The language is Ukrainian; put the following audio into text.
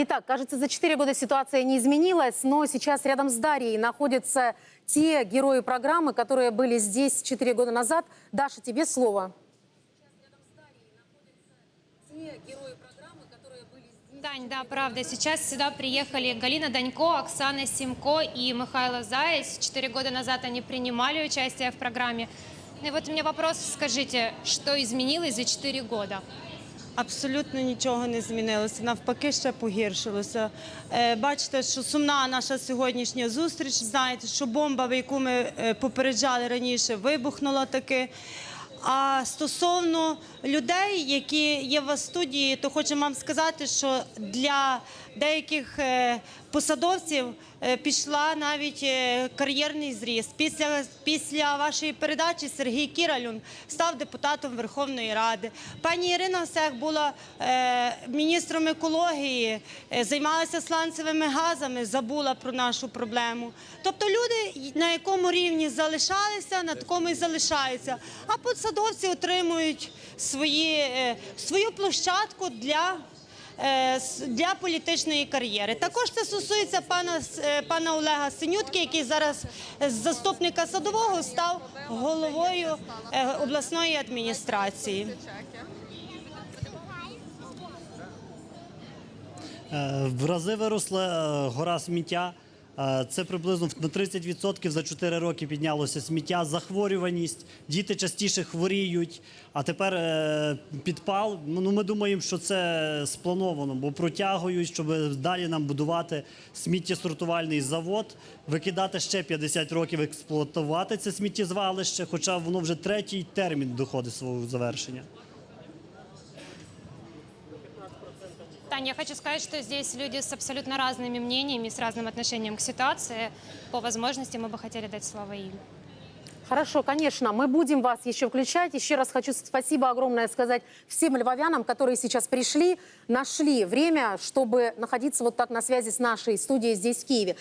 Итак, кажется, за 4 года ситуация не изменилась, но сейчас рядом с Дарьей находятся те герои программы, которые были здесь 4 года назад. Даша, тебе слово. Тань, да, правда. Сейчас сюда приехали Галина Данько, Оксана Симко и Михайло Заяц. Четыре года назад они принимали участие в программе. Ну И вот у меня вопрос, скажите, что изменилось за четыре года? Абсолютно нічого не змінилося, навпаки, ще погіршилося. Е, Бачите, що сумна наша сьогоднішня зустріч. Знаєте, що бомба, в яку ми е, попереджали раніше, вибухнула таки. А стосовно людей, які є в студії, то хочу вам сказати, що для деяких е, посадовців пішла навіть е, кар'єрний зріст. Після, після вашої передачі Сергій Кіралюн став депутатом Верховної Ради. Пані Ірина Сех була е, міністром екології, е, займалася сланцевими газами, забула про нашу проблему. Тобто люди на якому рівні залишалися, на такому і залишаються. А посадовці отримують свої, е, свою площадку для. Е, Для політичної кар'єри також це стосується пана е, пана Олега Синютки, який зараз з заступника садового став головою е, обласної адміністрації. В рази виросла гора сміття. Е, Це приблизно на 30% за 4 роки піднялося сміття, захворюваність, діти частіше хворіють. А тепер е, підпал. Ну, ну, ми думаємо, що це сплановано, бо протягують, щоб далі нам будувати сміттєсортувальний завод, викидати ще 50 років, експлуатувати це сміттєзвалище, хоча воно вже третій термін доходить свого завершення. Таня, я хочу сказать, что здесь люди с абсолютно разными мнениями, с разным отношением к ситуации. По возможности мы бы хотели дать слово им. Хорошо, конечно, мы будем вас еще включать. Еще раз хочу спасибо огромное сказать всем львовянам, которые сейчас пришли, нашли время, чтобы находиться вот так на связи с нашей студией здесь, в Киеве.